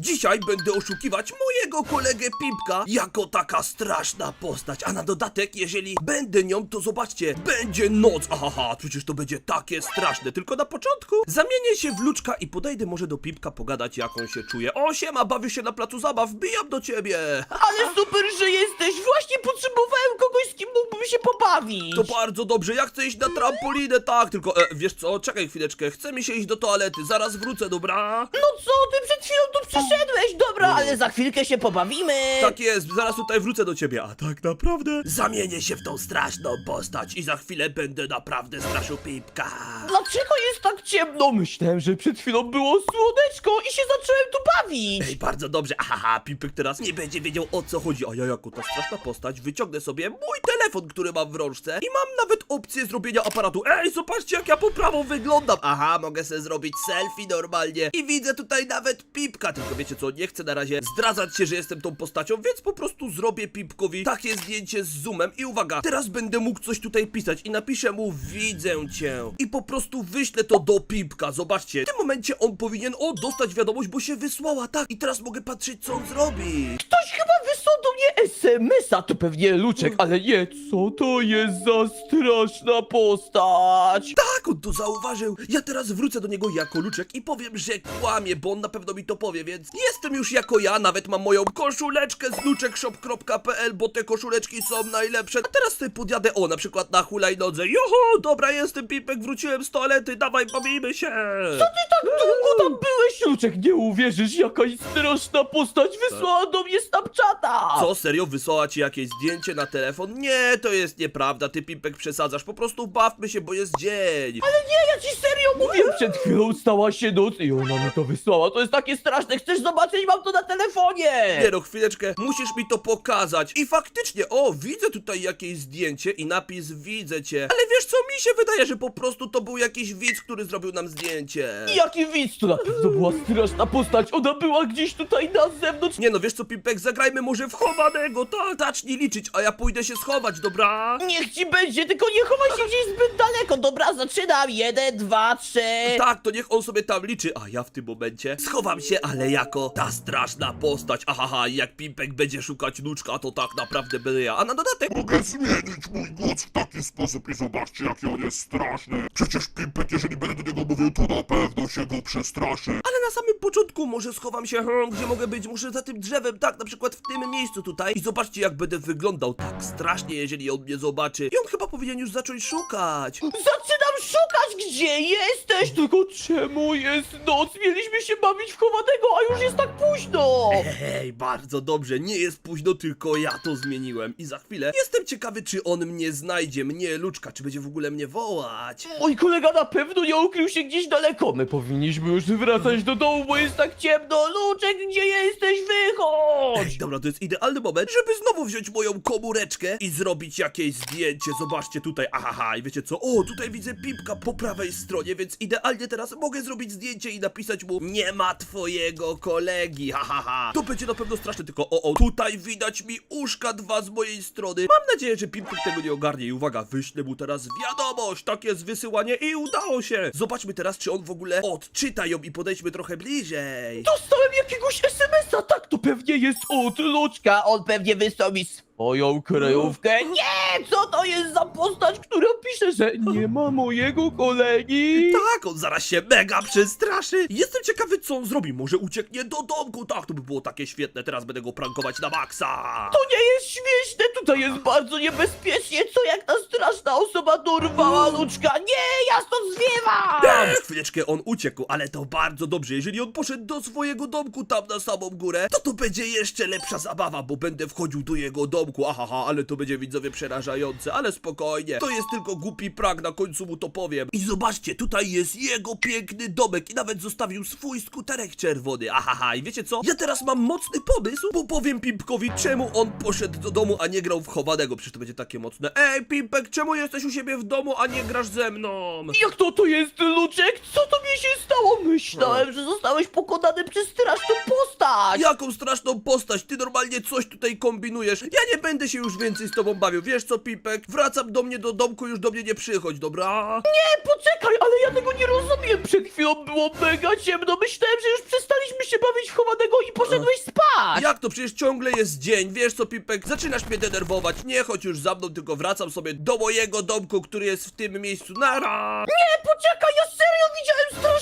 Dzisiaj będę oszukiwać mojego kolegę Pipka jako taka straszna postać, a na dodatek, jeżeli będę nią, to zobaczcie, będzie noc, ahaha, przecież to będzie takie straszne, tylko na początku zamienię się w luczka i podejdę może do Pipka pogadać jak on się czuje. O, siema, bawię się na placu zabaw, wbijam do ciebie. Ale super, że jesteś! To bardzo dobrze, ja chcę iść na trampolinę, tak, tylko e, wiesz co, czekaj chwileczkę, chcę mi się iść do toalety, zaraz wrócę, dobra? No co, ty przed chwilą tu przyszedłeś, dobra, ale za chwilkę się pobawimy! Tak jest, zaraz tutaj wrócę do ciebie, a tak naprawdę zamienię się w tą straszną postać i za chwilę będę naprawdę straszył Pipka. Dlaczego jest tak ciemno? Myślałem, że przed chwilą było słoneczko i się zacząłem tu bawić! Ej, bardzo dobrze, ahaha, Pipek teraz nie będzie wiedział o co chodzi, a ja jako ta straszna postać wyciągnę sobie mój telefon, który mam w rączce i mam nawet opcję zrobienia aparatu. Ej, zobaczcie jak ja poprawą wyglądam. Aha, mogę sobie zrobić selfie normalnie i widzę tutaj nawet Pipka, tylko wiecie co, nie chcę na razie zdradzać się, że jestem tą postacią, więc po prostu zrobię Pipkowi takie zdjęcie z zoomem i uwaga, teraz będę mógł coś tutaj pisać i napiszę mu widzę cię i po prostu wyślę to do Pipka, zobaczcie, w tym momencie on powinien, o, dostać wiadomość, bo się wysłała, tak, i teraz mogę patrzeć co on zrobi. Ktoś chyba wysłał do mnie SMS-a, to pewnie Luczek, ale nie, co to jest za straszna postać? Tak, on to zauważył. Ja teraz wrócę do niego jako Luczek i powiem, że kłamie, bo on na pewno mi to powie, więc jestem już jako ja, nawet mam moją koszuleczkę z luczekshop.pl, bo te koszuleczki są najlepsze. A teraz sobie podjadę, o, na przykład na hulajnodze. Joho, dobra, jestem Pipek, wróciłem z toalety, dawaj, bawimy się. Co ty tak długo tam byłeś, Luczek? Nie uwierzysz, jakaś straszna postać wysłała do mnie Co, serio, wysłała ci jakieś zdjęcie na telefon? Nie, to jest nieprawda, ty Pipek przesadzasz, po prostu bawmy się, bo jest dzień. Ale nie, ja ci serio mówię! Przed chwilą stała się noc i ona mi to wysłała. To jest takie straszne. Chcesz zobaczyć? Mam to na telefonie! Nie no, chwileczkę, musisz mi to pokazać. I faktycznie, o, widzę tutaj jakieś zdjęcie i napis widzę cię. Ale wiesz co, mi się wydaje, że po prostu to był jakiś widz, który zrobił nam zdjęcie. Jaki widz to na pewno była straszna postać. Ona była gdzieś tutaj na zewnątrz. Nie no, wiesz co, Pimpek, zagrajmy może w chowanego, tak? Zacznij liczyć, a ja pójdę się schować, dobra? Niech ci będzie, tylko nie chowaj się gdzieś zbyt daleko. Dobra, zaczynam. Jeden, dwa, trzy. Tak, to niech on sobie tam liczy, a ja w tym momencie schowam się, ale jako ta straszna postać. Ahaha, i jak Pimpek będzie szukać nuczka, to tak naprawdę będę ja. A na dodatek Mogę zmienić mój głos w taki sposób i zobaczcie jaki on jest straszny. Przecież Pimpek, jeżeli będę do niego mówił, to na pewno się go przestraszy. Ale na samym początku może schowam się, hmm, gdzie mogę być, może za tym drzewem, tak, na przykład w tym miejscu tutaj. I zobaczcie jak będę wyglądał tak strasznie, jeżeli on mnie zobaczy. I on chyba powinien już zacząć szukać. Zaczynam szukać, gdzie jesteś. Tylko czemu jest noc? Mieliśmy się bawić w chowanego, a już jest tak późno. Hej, bardzo dobrze, nie jest późno, tylko ja to zmieniłem. I za chwilę jestem ciekawy, czy on mnie znajdzie, mnie, Luczka, czy będzie w ogóle mnie wołać. Mój kolega na pewno nie ukrył się gdzieś daleko. My powinniśmy już wracać do domu, bo jest tak ciemno. Luczek, gdzie jesteś? Wychodź! Ej, dobra, to jest idealny moment, żeby znowu wziąć moją komóreczkę i zrobić jakieś zdjęcie. Zobaczcie tutaj, ahaha, i wiecie co? O, tutaj widzę Pipka po prawej stronie, więc idealnie teraz mogę zrobić zdjęcie i napisać mu Nie ma twojego kolegi, hahaha. To będzie na pewno straszne, tylko o, o, tutaj widać mi uszka dwa z mojej strony. Mam nadzieję, że Pipek tego nie ogarnie i uwaga, wyślę mu teraz wiadomość, tak jest wysyłanie i udało się. Zobaczmy teraz, czy on w ogóle odczyta ją i podejdźmy trochę bliżej. Dostałem jakiegoś SMS-a, tak to pewnie jest od Luczka. On pewnie wysłał mi swoją kryjówkę. Nie, co to jest za postać, która pisze, że nie ma mojego kolegi? Tak, on zaraz się mega przestraszy. Jestem ciekawy, co on zrobi. Może ucieknie do domku. Tak, to by było takie świetne. Teraz będę go prankować na maksa. To nie jest śmieszne, tutaj jest bardzo niebezpiecznie. Co jak ta straszna osoba dorwała Luczka? Nie, ja stąd zwiewam! Ech, chwileczkę, on uciekł, ale to bardzo dobrze. Jeżeli on poszedł do swojego domku tam na samą górę, to to będzie jeszcze lepsza zabawa, bo będę wchodził do jego domku. Ahaha, ale to będzie widzowie przerażające, ale spokojnie. To jest tylko głupi prank, na końcu mu to powiem. I zobaczcie, tutaj jest jego piękny domek i nawet zostawił swój skuterek czerwony. Ahaha, i wiecie co? Ja teraz mam mocny pomysł, bo powiem Pimpkowi, czemu on poszedł do domu, a nie grał w chowanego. Przecież to będzie takie mocne. Ej, Pimpek, czemu jesteś u siebie w domu, a nie grasz ze mną? Jak to to jest Luczek? Co to mi się stało? Myślałem, że zostałeś pokonany przez straszną postać! Jaką straszną postać, ty normalnie coś tutaj kombinujesz. Ja nie będę się już więcej z tobą bawił, wiesz co, Pipek? Wracam do mnie do domku, już do mnie nie przychodź, dobra? Nie, poczekaj, ale ja tego nie rozumiem. Przed chwilą było mega ciemno. Myślałem, że już przestaliśmy się bawić w chowanego i poszedłeś spać. Jak to? Przecież ciągle jest dzień, wiesz co, Pipek? Zaczynasz mnie denerwować, nie chodź już za mną, tylko wracam sobie do mojego domku, który jest w tym miejscu. Nara! Nie, poczekaj, ja serio widziałem straszną postać.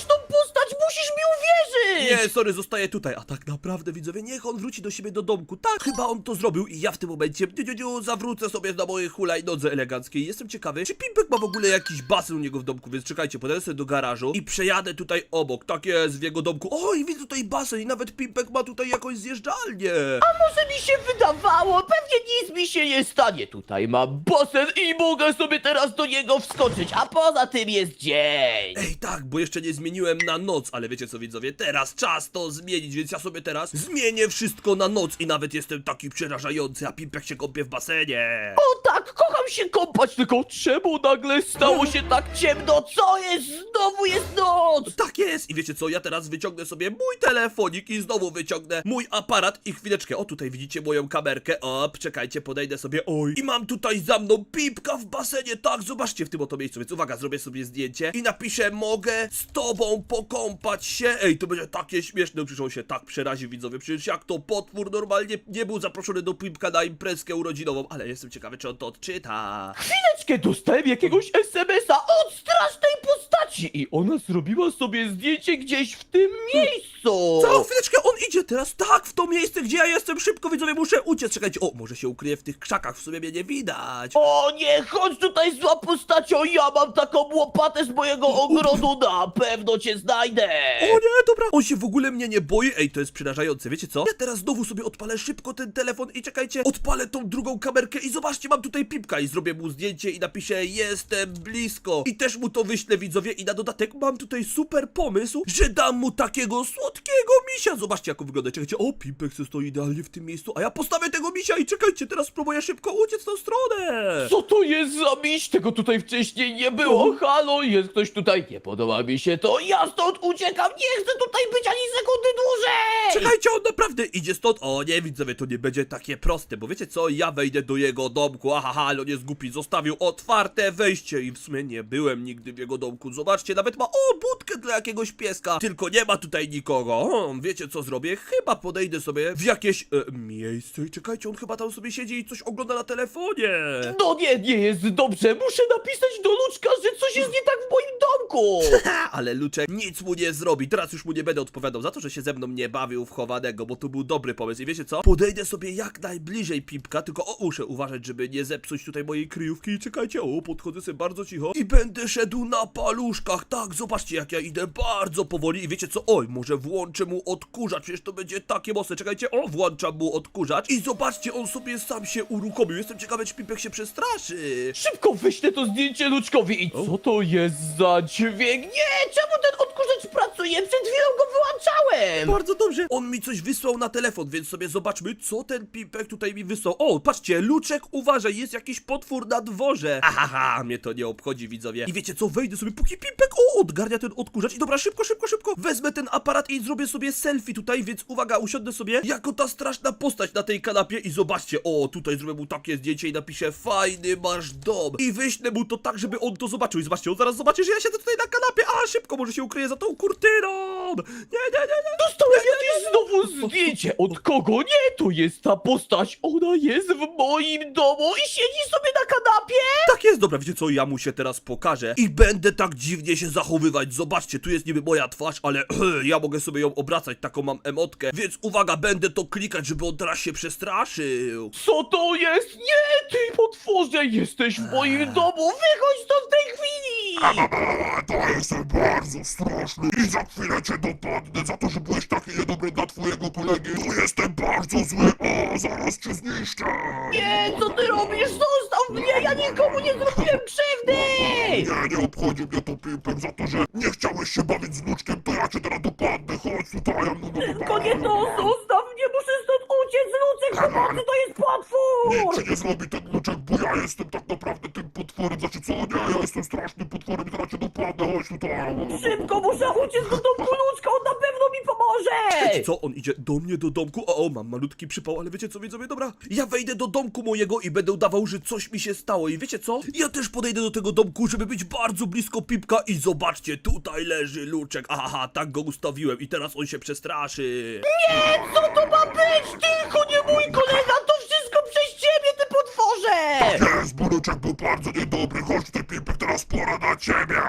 Musisz mi uwierzyć. Nie, sorry, zostaję tutaj. A tak naprawdę, widzowie, niech on wróci do siebie do domku. Tak, chyba on to zrobił i ja w tym momencie diu, diu, diu, zawrócę sobie na mojej hulajnodze eleganckiej. Jestem ciekawy, czy Pimpek ma w ogóle jakiś basen u niego w domku, więc czekajcie, pojadę sobie do garażu i przejadę tutaj obok. Tak jest, w jego domku. Oj, widzę tutaj basen i nawet Pimpek ma tutaj jakąś zjeżdżalnię. Może mi się wydawało, pewnie nic mi się nie stanie. Tutaj mam basen i mogę sobie teraz do niego wskoczyć, a poza tym jest dzień. Ej, tak, bo jeszcze nie zmieniłem na noc, ale wiecie co, widzowie, teraz czas to zmienić, więc ja sobie teraz zmienię wszystko na noc i nawet jestem taki przerażający, a Pimpek się kąpie w basenie. O tak, kocham się kąpać, tylko czemu nagle stało się tak ciemno? Co jest? Znowu jest noc! Tak jest! I wiecie co, ja teraz wyciągnę sobie mój telefonik i znowu wyciągnę mój aparat i chwileczkę. O, tutaj widzicie moją kamerkę. O, czekajcie, podejdę sobie. Oj. I mam tutaj za mną pipka w basenie. Tak, zobaczcie w tym oto miejscu. Więc uwaga, zrobię sobie zdjęcie i napiszę, mogę z tobą pokąpać się. Ej, to będzie takie śmieszne. Przecież on się tak przeraził, widzowie. Przecież jak to potwór normalnie nie był zaproszony do pipka na imprezkę urodzinową. Ale jestem ciekawy, czy on to odczyta. Chwileczkę, dostałem jakiegoś SMS-a od strasznej postaci i ona zrobiła sobie zdjęcie gdzieś w tym miejscu. Co? Chwileczkę, on idzie teraz tak w to miejsce, gdzie ja jestem. Szybko, widzowie, muszę uciec. Czekajcie, o, może się ukryje w tych krzakach, w sumie mnie nie widać. O nie, chodź tutaj zła postacią, ja mam taką łopatę z mojego ogrodu, na pewno cię znajdę. O nie, dobra, on się w ogóle mnie nie boi. Ej, to jest przerażające, wiecie co? Ja teraz znowu sobie odpalę szybko ten telefon i czekajcie, odpalę tą drugą kamerkę i zobaczcie, mam tutaj pipka i zrobię mu zdjęcie i napiszę jestem blisko. I też mu to wyślę, widzowie, i na dodatek mam tutaj super pomysł, że dam mu takiego słodkiego misia. Zobaczcie, jak on wygląda. Czekajcie, o, pipek se stoi idealnie w tym miejscu, a ja postawię tego misia i czekajcie, teraz spróbuję szybko uciec tą stronę. Co to jest za miś? Tego tutaj wcześniej nie było. Halo, jest ktoś tutaj? Nie podoba mi się to. Ja stąd uciekam. Nie chcę tutaj być ani sekundy dłużej. Czekajcie, on naprawdę idzie stąd. O nie, widzowie, to nie będzie takie proste, bo wiecie co? Ja wejdę do jego domku. Aha, ale on jest głupi. Zostawił otwarte wejście i w sumie nie byłem nigdy w jego domku. Zobaczcie, nawet ma, o, budkę dla jakiegoś pieska. Tylko nie ma tutaj nikogo. O, wiecie co zrobię? Chyba podejdę sobie w jakieś e, miejsce i czekajcie, on chyba tam sobie siedzi i coś ogląda na telefonie. No nie, nie jest dobrze. Muszę napisać do Luczka, że coś jest nie tak Ha, ale Luczek nic mu nie zrobi. Teraz już mu nie będę odpowiadał za to, że się ze mną nie bawił w chowanego, bo to był dobry pomysł. I wiecie co? Podejdę sobie jak najbliżej Pipka, tylko o, muszę uważać, żeby nie zepsuć tutaj mojej kryjówki. I czekajcie, o, podchodzę sobie bardzo cicho i będę szedł na paluszkach. Tak, zobaczcie jak ja idę bardzo powoli. I wiecie co? Oj, może włączę mu odkurzacz, przecież to będzie takie mocne. Czekajcie, o, włączam mu odkurzacz i zobaczcie, on sobie sam się uruchomił. Jestem ciekawy, czy Pipek się przestraszy. Szybko wyślę to zdjęcie Luczkowi. I co to jest za dźwięk? Nie, czemu ten odkurzacz pracuje? Przed chwilą go wyłączałem. Bardzo dobrze. On mi coś wysłał na telefon, więc sobie zobaczmy, co ten pipek tutaj mi wysłał. O, patrzcie, Luczek, uważaj, jest jakiś potwór na dworze. Ahaha, mnie to nie obchodzi, widzowie. I wiecie co, wejdę sobie, póki pipek, o, odgarnia ten odkurzacz. I dobra, szybko, szybko, szybko. Wezmę ten aparat i zrobię sobie selfie tutaj, więc uwaga, usiądę sobie jako ta straszna postać na tej kanapie i zobaczcie, o, tutaj zrobię mu takie zdjęcie i napiszę, fajny masz dom. I wyślę mu to tak, żeby on to zobaczył. I zobaczcie, on zaraz zobaczy, że ja siedzę tutaj na kanapie. A, szybko, może się ukryje za tą kurtyną. Nie, nie, nie, nie. Dostałem jakieś znowu zdjęcie. Od kogo? Nie, to jest ta postać. Ona jest w moim domu i siedzi sobie na kanapie. Tak jest, dobra, wiecie co, ja mu się teraz pokażę i będę tak dziwnie się zachowywać. Zobaczcie, tu jest niby moja twarz, ale ja mogę sobie ją obracać, taką mam emotkę. Więc uwaga, będę to klikać, żeby on teraz się przestraszył. Co to jest? Nie, ty potworze, jesteś w moim domu. Wychodź stąd w tej chwili. To jestem bardzo straszny i za chwilę cię dopadnę za to, że byłeś taki niedobry dla twojego kolegi. Tu jestem bardzo zły, o, zaraz cię zniszczę. Nie, co ty robisz? Zostaw mnie, ja nikomu nie zrobiłem krzywdy. Nie, nie obchodzi mnie to pimpem za to, że nie chciałeś się bawić z wnuczkiem, to ja cię teraz dopadnę. Chodź tutaj, ja no, Tylko nie to, zostaw mnie, muszę stąd uciec. Lucek pomocy, to jest potwór! Nic ci nie zrobi ten luczek, bo ja jestem tak naprawdę tym potworem, znaczy co, nie, ja jestem strasznym potworem i teraz cię dopadnę, chodź tutaj. Szybko, muszę uciec do domku ludzka, on na pewno mi pomoże! Wiecie co, on idzie do mnie do domku, o, o, mam malutki przypał, ale wiecie co, widzowie, dobra, ja wejdę do domku mojego i będę udawał, że coś mi się stało i wiecie co, ja też podejdę do tego domku, żeby być bardzo blisko Pipka i zobaczcie, tutaj leży Luczek, aha, tak go ustawiłem i teraz on się przestraszy. Co to ma być? Tylko nie mój kolega, to wszystko przez ciebie, ty potworze! Jest, bo luczek był bardzo niedobry, chodź tutaj, Pipek, teraz pora na ciebie.